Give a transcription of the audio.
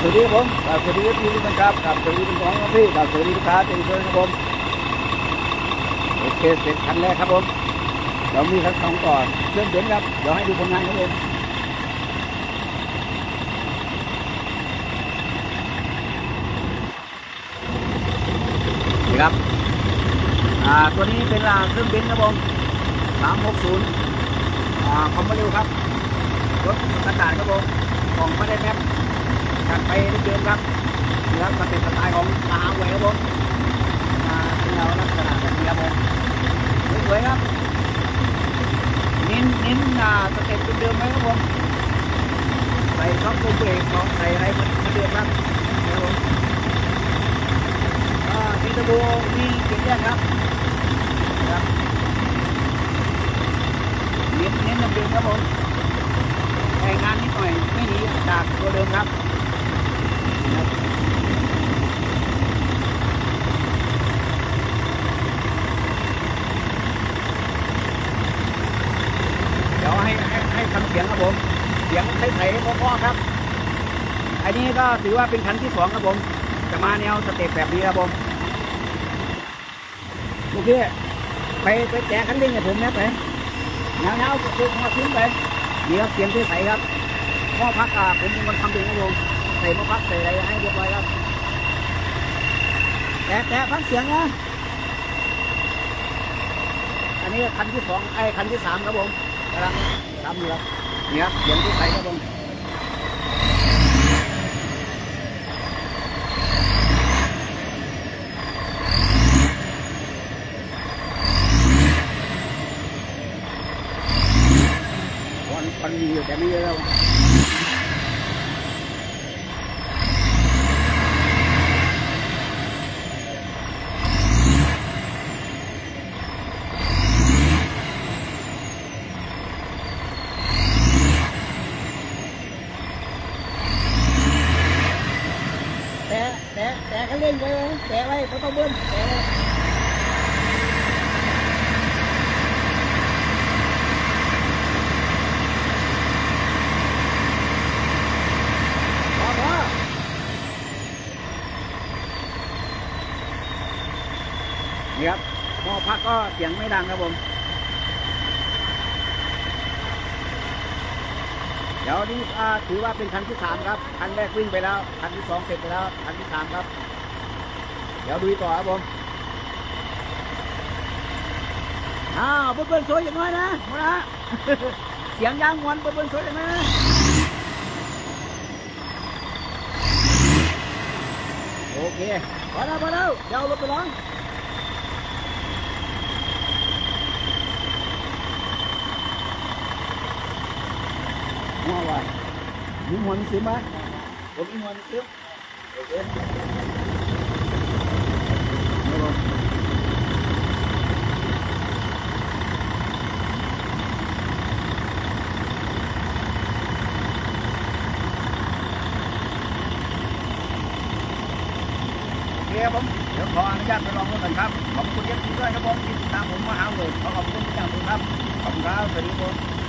สวัสดีครับผมกราบสวัสดีพี่ทุกท่านครับกราบสวัสดีพี่น้องพี่กราบสวัสดีลูกค้าเป็นเพื่อนครับผมโอเคเสร็จคันแรกครับผมเดี๋ยวมีคันสองก่อนเครื่องเบนครับเดี๋ยวให้ดูผลงานครับผมนี่ครับอ่าตัวนี้เป็นอ่าเครื่องเบนครับผม360อ่าคอมมเร็วครับรถสแตนดาร์ดครับผมของไม่ได้แมป จัดไปได้เดิมครับนี่ครับมันเป็นสไตล์ของมหาเวยครับผมมาเป็นเราลักษณะแบบนี้ครับผมสวยครับเน้นเน้นอ่าสเต็ปเดิมๆไหมครับผมใส่ช่องตัวเบรกของใส่อะไรมันเหมือดิมครับนี่ครับผมอ่ามีตะบูมีเกียร์แยกครับนะครับเน้นเน้นเดิมครับผมแต่งานนิดหน่อยไม่หนีจากตัวเดิมครับ เดี๋ยวให้ให้ให้ทำเสียงครับผม เสียงใสๆเพราะๆครับ อันนี้ก็ถือว่าเป็นคันที่สองครับผม จะมาแนวสเต็ปแบบนี้ครับผมลูกพี่ไปไปแจกคันเร่งให้ผมนะไปเงาเงาๆคือมาขึ้นไปนี่ครับเสียงใสๆครับหม้อพักอ่าผมเป็นคนทำเองครับผม ส่หม้อพักใส่อะไรให้เรียบร้อยครับแต่แต่ฟังเสียงนะอันนี้คันที่สองไอ้คันที่สามครับผมกำลังทำอยู่ครับนี่ครับเสียงที่ใสครับผมวันมันมีอยู่แต่ไม่เยอะแล้ว แต่แต่แต่เขาเล่นไว้แต่ไว้เขาต้องเบิ้ลแต่ไว้นี่ครับพอพักก็เสียงไม่ดังครับผม เดี๋ยวนี้ถือว่าเป็นคันที่สามครับ คันแรกวิ่งไปแล้ว คันที่สองเสร็จไปแล้ว คันที่สามครับ เดี๋ยวดูต่อครับผมอ้าวเบิ้ลสวยอย่างน้อยนะมาละเสียงยางงวนเบิ้ลสวยอย่างน้อยนะโอเคพอแล้วพอแล้วเดี๋ยวรถไปร้องหัวว่ามีมวนซื้อไหมผมมีมวนซื้อโอเค ครับผมเดี๋ยวขออนุญาตไปลองรถกันครับ ขอบคุณเอฟซีด้วยครับผมที่ติดตามผมมาหาเลยขอขอบคุณทุกอย่างครับ ขอบคุณครับสวัสดีครับ